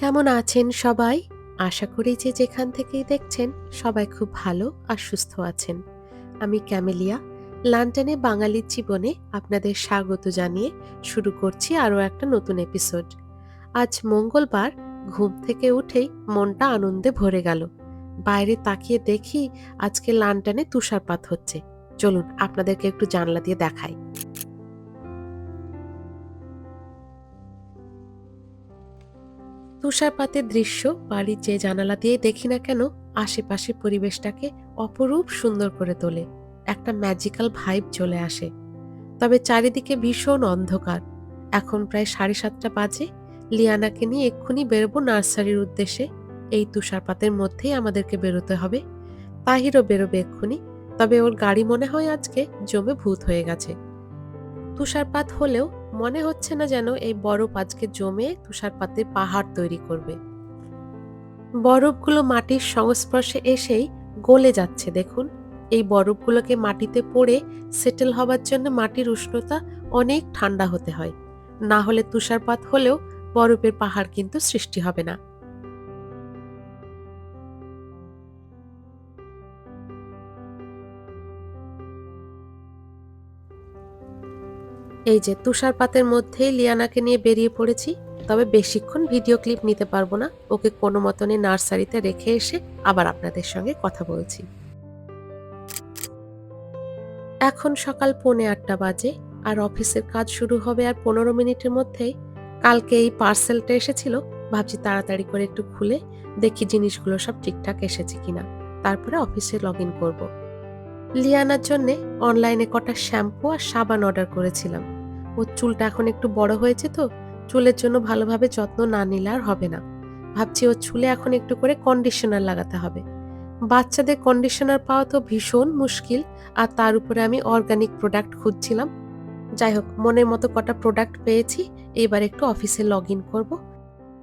কেমন আছেন সবাই? আশা করি যে যেখান থেকেই দেখছেন সবাই খুব ভালো আর সুস্থ আছেন। আমি ক্যামেলিয়া, লন্ডনে বাঙালির জীবনে আপনাদের স্বাগত জানিয়ে শুরু করছি আরও একটা নতুন এপিসোড আজ মঙ্গলবার, ঘুম থেকে উঠেই মনটা আনন্দে ভরে গেল। বাইরে তাকিয়ে দেখি আজকে লন্ডনে তুষারপাত হচ্ছে। চলুন, আপনাদেরকে একটু জানলা দিয়ে দেখাই। তুষারপাতের দৃশ্য, বাড়ির যে জানালা দিয়ে দেখি না কেন আশেপাশে পরিবেশটাকে অপরূপ সুন্দর করে তোলে। একটা ম্যাজিক্যাল ভাইব চলে আসে। তবে চারিদিকে ভীষণ অন্ধকার। এখন প্রায় সাড়ে সাতটা বাজে। লিয়ানাকে নিয়ে এক্ষুনি বেরোবো নার্সারির উদ্দেশ্যে। এই তুষারপাতের মধ্যেই আমাদেরকে বেরোতে হবে। তাহিরও বেরোবে এক্ষুনি। তবে ওর গাড়ি মনে হয় আজকে জমে ভূত হয়ে গেছে। তুষারপাত হলেও মনে হচ্ছে না যেন এই বরফ আজকে জমে তুষারপাতের পাহাড় তৈরি করবে। বরফগুলো মাটির সংস্পর্শে এসেই গলে যাচ্ছে, দেখুন। এই বরফগুলোকে মাটিতে পড়ে সেটেল হবার জন্য মাটির উষ্ণতা অনেক ঠান্ডা হতে হয়। না হলে তুষারপাত হলেও বরফের পাহাড় কিন্তু সৃষ্টি হবে না। এই যে তুষারপাতের মধ্যেই লিয়ানাকে নিয়ে বেরিয়ে পড়েছি, তবে বেশিক্ষণ ভিডিও ক্লিপ নিতে পারব না। ওকে কোনো মতনে নার্সারিতে রেখে এসে আবার আপনাদের সঙ্গে কথা বলছি। এখন সকাল পৌনে আটটা বাজে, আর অফিসের কাজ শুরু হবে আর পনেরো মিনিটের মধ্যেই। কালকে এই পার্সেলটা এসেছিল, ভাবছি তাড়াতাড়ি করে একটু খুলে দেখি জিনিসগুলো সব ঠিকঠাক এসেছে কিনা। তারপরে অফিসে লগ ইন করব। লিয়ানার জন্যে অনলাইনে কটা শ্যাম্পু আর সাবান অর্ডার করেছিলাম। ওর চুলটা এখন একটু বড় হয়েছে তো, চুলের জন্য ভালোভাবে যত্ন না নিলে আর হবে না। ভাবছি ওর চুলে এখন একটু করে কন্ডিশনার লাগাতে হবে। বাচ্চাদের কন্ডিশনার পাওয়া তো ভীষণ মুশকিল, আর তার উপরে আমি অর্গানিক প্রোডাক্ট খুঁজছিলাম। যাই হোক, মনের মতো কটা প্রোডাক্ট পেয়েছি, এবার একটু অফিসে লগ ইন করব।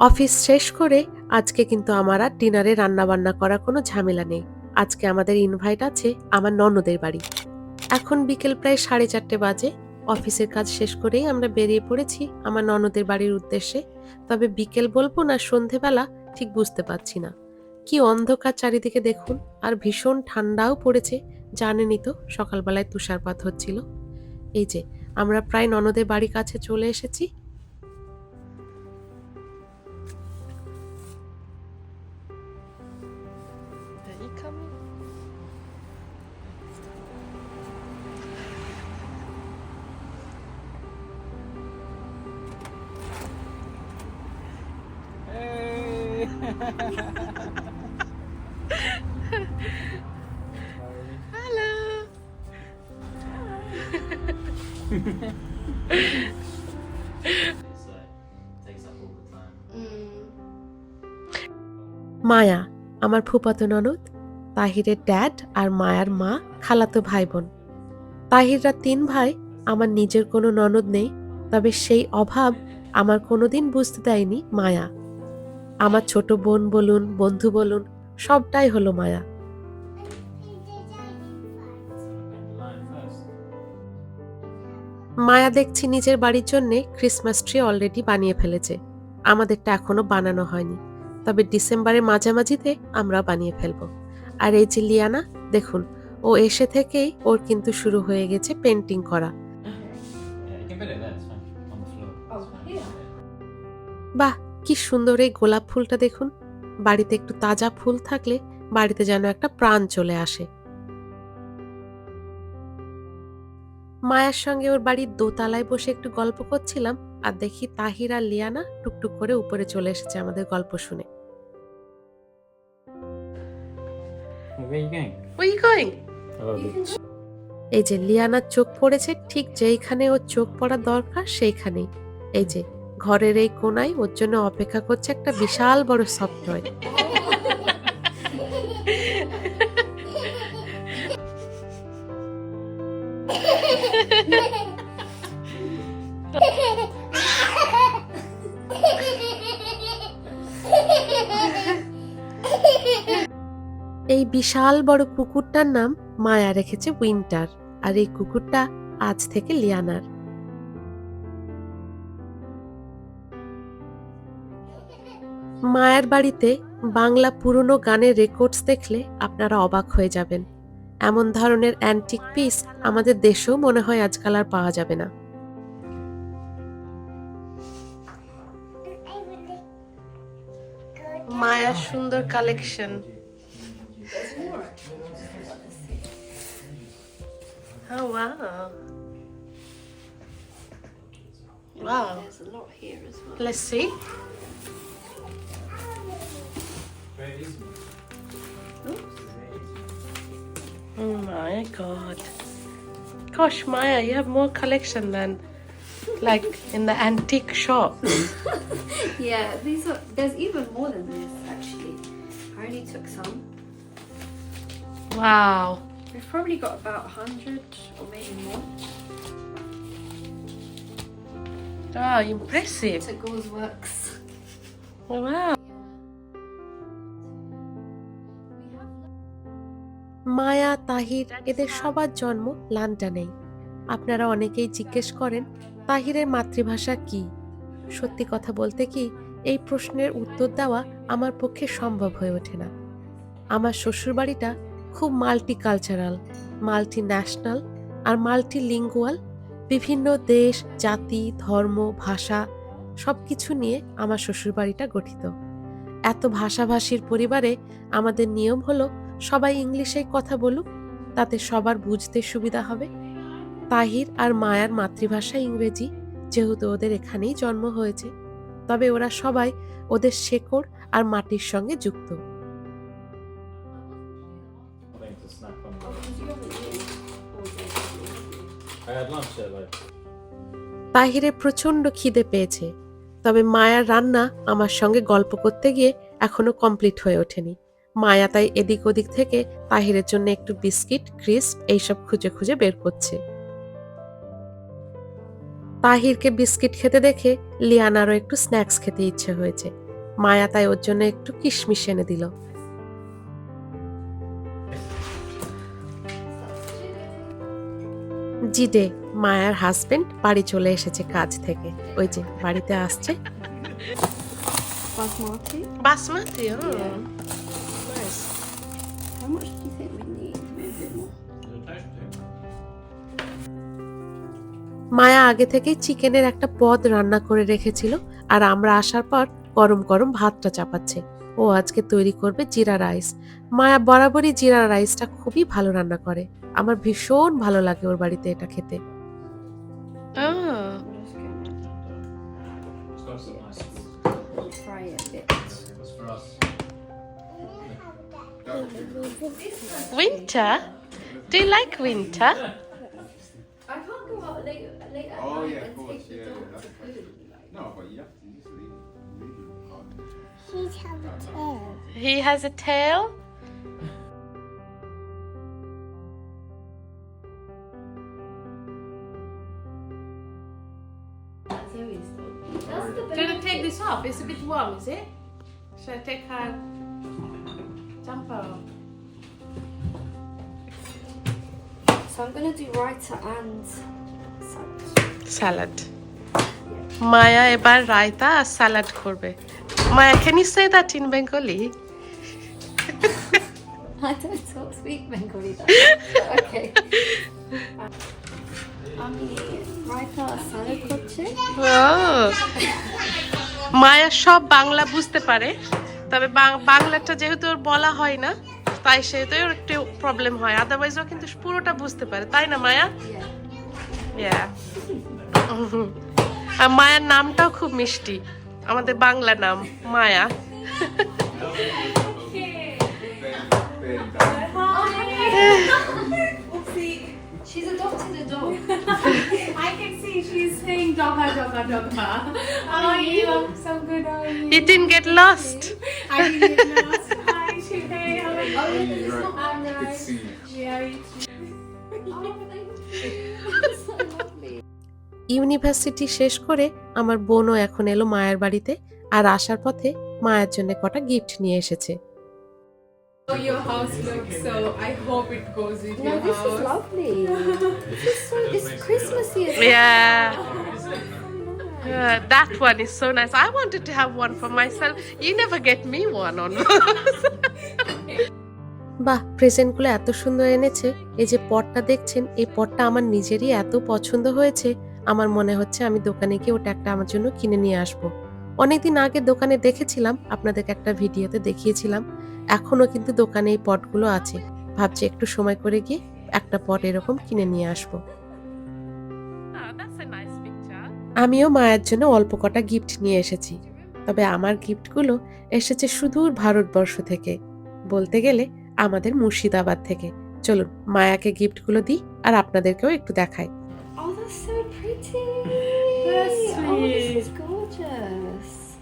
অফিস শেষ করে আজকে কিন্তু আমার আর ডিনারে রান্নাবান্না করার কোনো ঝামেলা নেই। আজকে আমাদের ইনভাইট আছে আমার ননদের বাড়ি। এখন বিকেল প্রায় সাড়ে চারটে বাজে। অফিসের কাজ শেষ করেই আমরা বেরিয়ে পড়েছি আমার ননদের বাড়ির উদ্দেশ্যে। তবে বিকেল বলব না সন্ধেবেলা ঠিক বুঝতে পারছি না। কি অন্ধকার চারিদিকে দেখুন, আর ভীষণ ঠান্ডাও পড়েছে, জানেনই তো সকালবেলায় তুষারপাত হচ্ছিল। এই যে, আমরা প্রায় ননদের বাড়ির কাছে চলে এসেছি Hello. মায়া, আমার ফুপাতো ননদ, তাহিরের ড্যাড আর মায়ার মা, খালাতো ভাই বোন তাহিররা তিন ভাই, আমার নিজের কোনো ননদ নেই, তবে সেই অভাব আমার কোনোদিন বুঝতে দেয়নি মায়া আমার ছোট বোন বলুন, বন্ধু বলুন, সবটাই হলো মায়া. মায়া দেখছি নিজের বাড়ির জন্য ক্রিসমাস ট্রি অলরেডি বানিয়ে ফেলেছে। আমাদেরটা এখনও বানানো হয়নি। তবে ডিসেম্বরের মাঝামাঝিতে আমরা বানিয়ে ফেলব। আর এই যে লিয়ানা, দেখুন, ও এসে থেকেই ওর কিন্তু শুরু হয়ে গেছে পেন্টিং করা। কি সুন্দর এই গোলাপ ফুলটা দেখুন। বাড়িতে একটু তাজা ফুল থাকলে বাড়িতে যেন একটা প্রাণ চলে আসে। মায়ের সঙ্গে ওর বাড়ির দোতলায় বসে একটু গল্প করছিলাম আর দেখি তাহির আর লিয়ানা টুকটুক করে উপরে চলে এসেছে আমাদের গল্প শুনে. এই যে লিয়ানার চোখ পড়েছে ঠিক যেইখানে ওর চোখ পড়া দরকার সেইখানেই। এই যে ঘরের এই কোনায় ওর জন্য অপেক্ষা করছে একটা বিশাল বড় সফটওয়্যার। এই বিশাল বড় কুকুরটার নাম মায়া রেখেছে উইন্টার, আর এই কুকুরটা আজ থেকে লিয়ানার। মায়ের বাড়িতে বাংলা পুরনো গানের রেকর্ডস দেখলে আপনারা অবাক হয়ে যাবেন এমন ধরনের অ্যান্টিক পিস আমাদের দেশেও মনে হয় আজকাল আর পাওয়া যাবে না মায়ার সুন্দর collection Oh wow. Wow. There's a lot here as well. Let's see. Oh my god. Gosh, Maya, you have more collection than like in the antique shop. Yeah, these are. There's even more than this actually. I only took some. Wow. We've probably got about a hundred or maybe more. Wow, impressive. Gauze Works. Wow. Maya, Tahir এদের সবার জন্ম লন্ডনেই আপনারা অনেকেই জিজ্ঞেস করেন, তাহিরের মাতৃভাষা কি? সত্যি কথা বলতে কি, এই প্রশ্নের উত্তর দেওয়া আমার পক্ষে সম্ভব হয়ে ওঠে না। আমার শ্বশুরবাড়িটা খুব মাল্টি কালচারাল মাল্টি ন্যাশনাল আর মাল্টি লিঙ্গুয়াল বিভিন্ন দেশ, জাতি, ধর্ম, ভাষা সব কিছু নিয়ে আমার শ্বশুরবাড়িটা গঠিত। এত ভাষাভাষীর পরিবারে আমাদের নিয়ম হলো সবাই ইংলিশেই কথা বলুক, তাতে সবার বুঝতে সুবিধা হবে। তাহির আর মায়ার মাতৃভাষা ইংরেজি, যেহেতু ওদের এখানেই জন্ম হয়েছে। তবে ওরা সবাই ওদের শেকড় আর মাটির সঙ্গে যুক্ত. তাহিরে প্রচণ্ড খিদে পেয়েছে, তবে মায়ার রান্না আমার সঙ্গে গল্প করতে গিয়ে এখনও কমপ্লিট হয়ে ওঠেনি। মায়া তাই এদিক ওদিক থেকে তাহিরের জন্য একটু বিস্কিট ক্রিস্প এইসব খুঁজে খুঁজে বের করছে। তাহিরকে বিস্কিট খেতে দেখে লিয়ানারও একটু স্ন্যাক্স খেতে ইচ্ছে হয়েছে। মায়া তাই ওর জন্য একটু কিশমিশ এনে দিল। জিডে মায়ার হাজবেন্ড বাড়ি চলে এসেছে কাজ থেকে। ওই যে বাড়িতে আসছে। Basmati. বাসমতি মায়া আগে থেকেই চিকেনের একটা পদ রান্না করে রেখেছিল আর আমরা আসার পর গরম গরম ভাতটা চাপাচ্ছে ও আজকে তৈরি করবে জিরা রাইস মায়া বরাবরই জিরা রাইসটা খুবই ভালো রান্না করে আমার ভীষণ ভালো লাগে ওর বাড়িতে এটা খেতে. Winter? Do you like winter? can't you? He's have a tail. He has a tail. That's Zoe's dog. That's the Do you want benefit. to take this off? It's a bit warm, is it? Should I take her jumper off? So I'm gonna do raita and salad. Salad মায়া এবার রায়তা আর salad করবে Maya can you say that in Bengali I don't talk speak Bengali though. okay. আমি রায়তা আর করছি মায়া সব বাংলা বুঝতে পারে তবে বাংলাটা যেহেতু ওর বলা হয় না তাই সেহেতু ওর একটু প্রবলেম হয় আদারওয়াইজ ও কিন্তু পুরোটা বুঝতে পারে তাই না মায়া Yeah. Yeah. আর মায়ার নামটাও খুব মিষ্টি আমাদের বাংলা নাম Maya She's adopted a dog. I can see she's saying dogga dogga dogga. How are you? I'm so good. How are you? It didn't get lost. I didn't get lost. Hi, Shivay. How are you? Oh, yeah, it's not I'm bad. nice. see you. Yeah, you Oh, thank you. so lovely. University শেষ করে আমার বোনও এখন এলো মায়ের বাড়িতে আর আসার পথে মায়ের জন্য কটা গিফট নিয়ে এসেছে। Uh, that one is so nice. I wanted to have one for myself. You never get বাহ প্রেজেন্টগুলো এত সুন্দর এনেছে। এই যে পটটা দেখছেন এই পটটা আমার নিজেরই এত পছন্দ হয়েছে। আমার মনে হচ্ছে আমি দোকানে গিয়ে ওটা একটা আমার জন্য কিনে নিয়ে আসব। অনেকদিন আগে দোকানে দেখেছিলাম আপনাদেরকে একটা ভিডিওতে দেখিয়েছিলাম। এখনও কিন্তু দোকানে এই পটগুলো আছে। ভাবছি একটু সময় করে গিয়ে একটা পট এরকম কিনে নিয়ে আসব। আমিও মায়ের জন্য অল্প কটা গিফট নিয়ে এসেছি। তবে আমার গিফটগুলো এসেছে সুদূর ভারতবর্ষ থেকে। বলতে গেলে আমাদের মুর্শিদাবাদ থেকে। চলুন মায়াকে গিফটগুলো দিই আর আপনাদেরকেও একটু দেখাই। That's so pretty. That's Oh, this is gorgeous.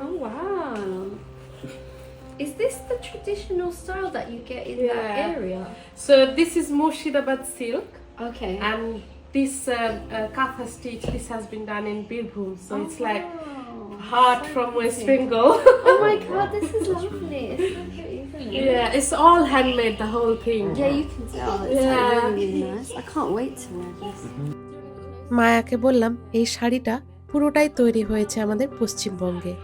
Oh, wow. Is this the traditional style that you get in that area? So this is Murshidabad silk Okay. and this uh, uh, katha stitch this has been done in Birbhum so it's like Oh, heart so from West pretty. Bengal. Oh my god, this is lovely. It's so pretty, isn't it? yeah, it's all handmade the whole thing. Yeah, you can tell. It's Yeah. like really, really nice. I can't wait to wear this. মায়াকে বললাম, এই শাড়িটা পুরোটাই তৈরি হয়েছে আমাদের পশ্চিমবঙ্গে।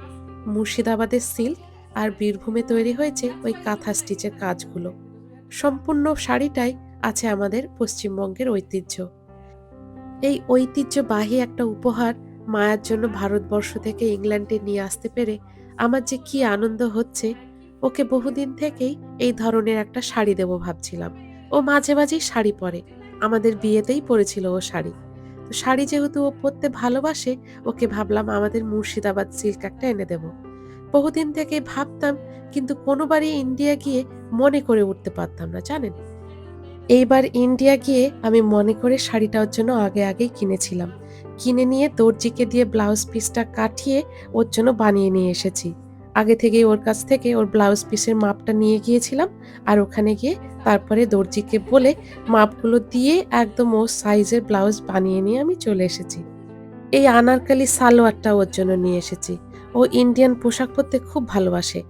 মুর্শিদাবাদের সিল্ক আর বীরভূমে তৈরি হয়েছে ওই কাঁথা স্টিচের কাজগুলো। সম্পূর্ণ শাড়িটাই আছে আমাদের পশ্চিমবঙ্গের ঐতিহ্য। এই ঐতিহ্যবাহী একটা উপহার মায়ার জন্য ভারতবর্ষ থেকে ইংল্যান্ডে নিয়ে আসতে পেরে আমার যে কি আনন্দ হচ্ছে, ওকে বহুদিন থেকেই এই ধরনের একটা শাড়ি দেবো ভাবছিলাম। ও মাঝে মাঝেই শাড়ি পরে। আমাদের বিয়েতেই পরেছিল ও শাড়ি। তো শাড়ি যেহেতু ও পরতে ভালোবাসে, ওকে ভাবলাম আমাদের মুর্শিদাবাদ সিল্ক একটা এনে দেব। বহুদিন থেকে ভাবতাম, কিন্তু কোনোবারই ইন্ডিয়া গিয়ে মনে করে উঠতে পারতাম না, জানেন? এইবার ইন্ডিয়া গিয়ে আমি মনে করে শাড়িটা ওর জন্য আগে আগেই কিনেছিলাম। কিনে নিয়ে দর্জিকে দিয়ে ব্লাউজ পিসটা কাটিয়ে ওর জন্য বানিয়ে নিয়ে এসেছি। আগে থেকেই ওর কাছ থেকে ওর ব্লাউজ পিসের মাপটা নিয়ে গিয়েছিলাম আর ওখানে গিয়ে তারপরে দর্জিকে বলে মাপগুলো দিয়ে একদম ওর সাইজের ব্লাউজ বানিয়ে নিয়ে আমি চলে এসেছি এই আনারকালি সালোয়ারটা ওর জন্য নিয়ে এসেছি ও ইন্ডিয়ান পোশাক পরতে খুব ভালোবাসে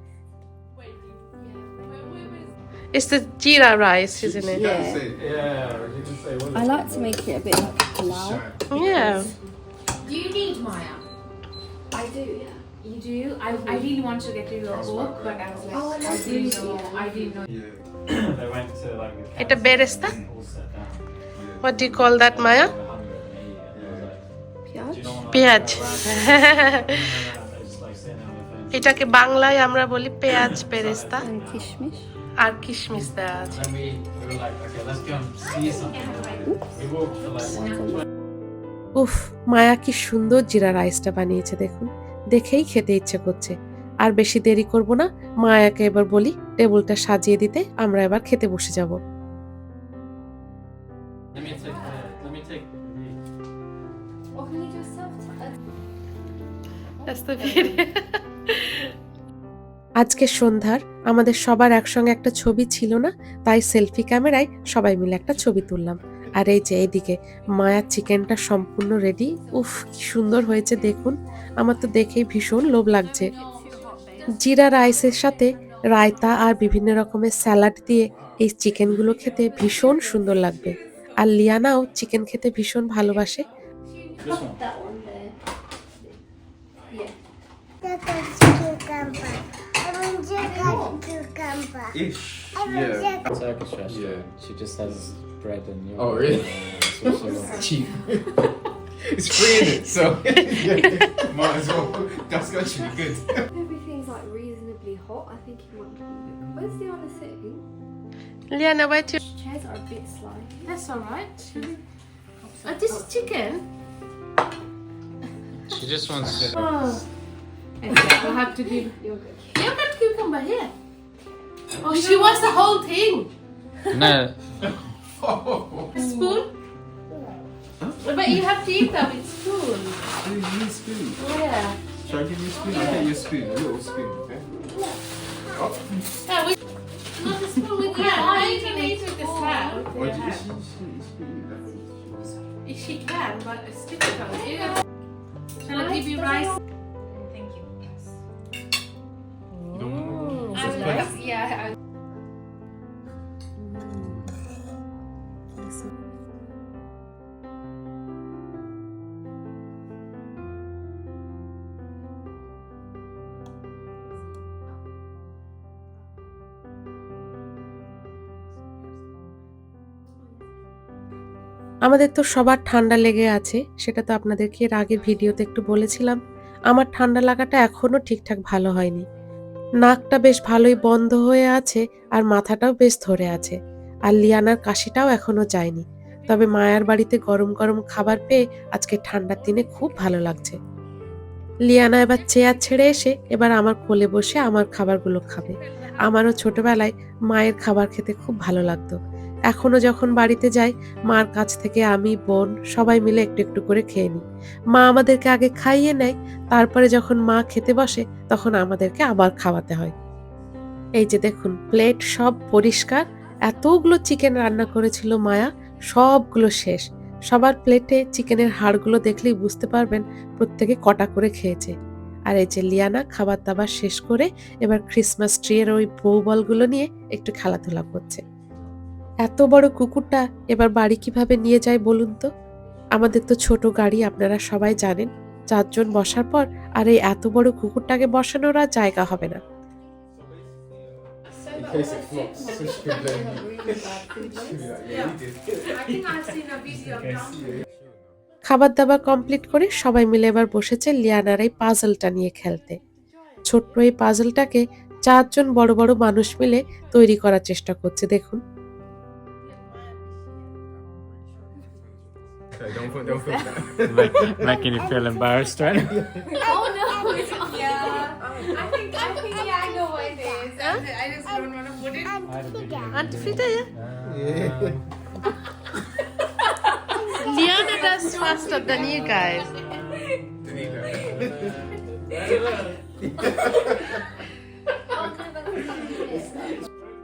It's the jeera rice, isn't it? Yeah. Yeah, you can say I like to make it a bit like halal. Yeah. Do you need Maya? I do, yeah. You do? I, I really want to get you a book, but I was like, Oh, I I didn't know. I didn't know. yeah, they went to like a yeah. What do you call that, Maya? পেঁয়াজ. এটাকে বাংলায় আমরা বলি পেঁয়াজ বেরেস্তা And kishmish. আর কিশমিশ দেওয়া আছে উফ মায়া কি সুন্দর জিরা রাইসটা বানিয়েছে দেখুন দেখেই খেতে ইচ্ছে করছে। আর বেশি দেরি করব না, মায়াকে এবার বলি, টেবিলটা সাজিয়ে দিতে আমরা এবার খেতে বসে যাব। আজকে সন্ধ্যার, আমাদের সবার একসঙ্গে একটা ছবি ছিল না, তাই সেলফি ক্যামেরায় সবাই মিলে একটা ছবি তুললাম। আর এই যে এইদিকে মায়ার চিকেনটা সম্পূর্ণ রেডি উফ কি সুন্দর হয়েছে দেখুন আমার তো দেখেই ভীষণ লোভ লাগছে জিরা রাইসের সাথে রায়তা আর বিভিন্ন রকমের স্যালাড দিয়ে এই চিকেনগুলো খেতে ভীষণ সুন্দর লাগবে আর লিয়ানাও চিকেন খেতে ভীষণ ভালোবাসে. Ish. Yeah. Turkish restaurant. Yeah. She just has bread and Europe. Oh, really? It's cheap. it's free it, so yeah, might as well. That's actually good. Everything's like reasonably hot. I think you might be. Where's the other sitting? Liana, where to? Chairs are a bit slimy. That's alright. Uh, this is chicken. She just wants to. Oh. Okay, we'll have to give yogurt. Yogurt cucumber here. Oh, she wants the whole thing. No. Spoon? But you have to eat that with spoon. Dude, you need a spoon. Yeah. Shall I give you a spoon? I'll get you a spoon, a little spoon, okay? Yeah, we. Not the spoon with yeah, I can eat with the slab. What do you she, she, she, She can, but it's difficult. You got- Shall I give you rice? আমাদের তো সবার ঠান্ডা লেগে আছে, সেটা তো আপনাদেরকে এর আগের ভিডিওতে একটু বলেছিলাম। আমার ঠান্ডা লাগাটা এখনও ঠিকঠাক ভালো হয়নি। নাকটা বেশ ভালোই বন্ধ হয়ে আছে আর মাথাটাও বেশ ধরে আছে। আর লিয়ানার কাশিটাও এখনও যায়নি। তবে মায়ার বাড়িতে গরম গরম খাবার পেয়ে আজকে ঠান্ডার দিনে খুব ভালো লাগছে। লিয়ানা এবার চেয়ার ছেড়ে এসে এবার আমার কোলে বসে আমার খাবারগুলো খাবে। আমারও ছোটবেলায় মায়ের খাবার খেতে খুব ভালো লাগতো। এখনও যখন বাড়িতে যাই, মার কাছ থেকে আমি, বোন সবাই মিলে একটু একটু করে খেয়ে নিই। মা আমাদেরকে আগে খাইয়ে নেয়, তারপরে যখন মা খেতে বসে, তখন আমাদেরকে আবার খাওয়াতে হয়। এই যে দেখুন প্লেট সব পরিষ্কার, এতগুলো চিকেন রান্না করেছিল মায়া, সবগুলো শেষ। সবার প্লেটে চিকেনের হাড়গুলো দেখলেই বুঝতে পারবেন, প্রত্যেকে কটা করে খেয়েছে। আর এই যে লিয়ানা খাবার দাবার শেষ করে, এবার ক্রিসমাস ট্রি এর ওই বউ বলগুলো নিয়ে একটু খেলাধুলা করছে। এত বড় কুকুরটা এবার বাড়ি কীভাবে নিয়ে যায় বলুন তো? আমাদের তো ছোট গাড়ি, আপনারা সবাই জানেন। চারজন বসার পর আর এই এত বড় কুকুরটাকে বসানোর আর জায়গা হবে না. খাবার দাবার কমপ্লিট করে সবাই মিলে এবার বসেছে লিয়ানার এই পাজলটা নিয়ে খেলতে। ছোট্ট এই পাজলটাকে চারজন বড় বড় মানুষ মিলে তৈরি করার চেষ্টা করছে, দেখুন। Okay, don't put, don't put that. Make- Making you feel embarrassed, right? Oh no! yeah. I think I think yeah I know what it is. I just- I just don't want to put it. Yeah. Liana does faster than you guys.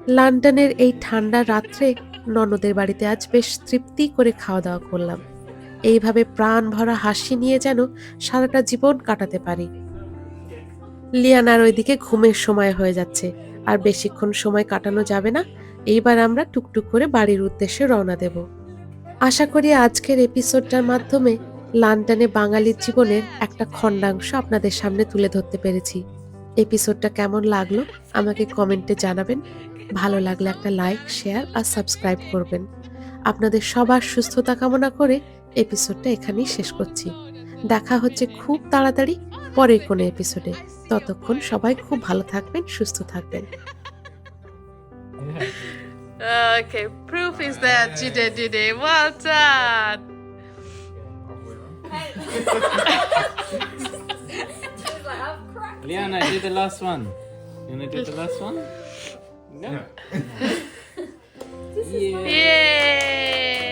লন্ডনের এই ঠান্ডা রাত্রে ননদের বাড়িতে আজ বেশ তৃপ্তি করে খাওয়া দাওয়া করলাম এইভাবে প্রাণ ভরা হাসি নিয়ে যেন সারাটা জীবন কাটাতে পারি। লিয়ানার ওইদিকে ঘুমের সময় হয়ে যাচ্ছে, আর বেশিক্ষণ সময় কাটানো যাবে না। এইবার আমরা টুকটুক করে বাড়ির উদ্দেশ্যে রওনা দেব। আশা করি আজকের এপিসোডটার মাধ্যমে লন্ডনে বাঙালির জীবনের একটা খণ্ডাংশ আপনাদের সামনে তুলে ধরতে পেরেছি। এপিসোডটা কেমন লাগল আমাকে কমেন্টে জানাবেন। ভালো লাগলে একটা লাইক, শেয়ার আর সাবস্ক্রাইব করবেন। আপনাদের সবার সুস্থতা কামনা করে এপিসোডটা এখানেই শেষ করছি দেখা হচ্ছে খুব তাড়াতাড়ি পরের কোনো এপিসোডে ততক্ষণ সবাই খুব ভালো থাকবেন সুস্থ থাকবেন Okay, proof is that you did it. Well done. Liana, do the last one. You wanna do the last one? No. yeah. Yay!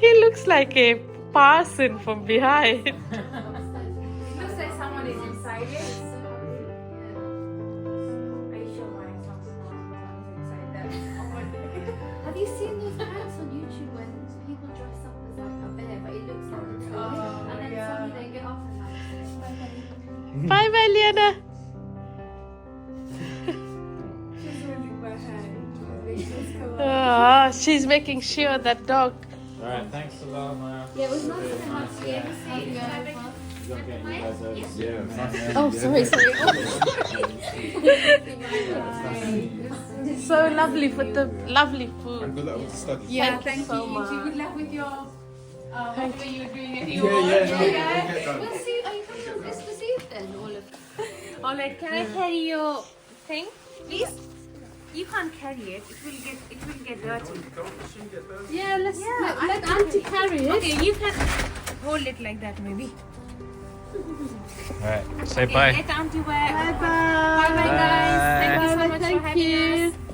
He looks like a person from behind. making sure that dog. Alright, thanks a lot, Maya. Yeah, it was nice to have you. Have you Don't get you guys over to Yeah, you, nice. Oh, sorry, sorry. So lovely for the lovely And food. good luck with the study. Yeah, Thank so you. much. Good luck with your uh, whatever you're doing at Yeah, your yeah, no, work. we'll get done. Well, see, are you coming on Christmas Eve then, all of Alright, can I carry your thing, please? You can't carry it. It will get it will get dirty. Yeah, let's Yeah, let, let Auntie carry it. Okay, you can hold it like that maybe. Alright, say Okay, bye. Let Auntie wear. Bye bye. Bye bye guys. Thank you so much Thank for having you. us.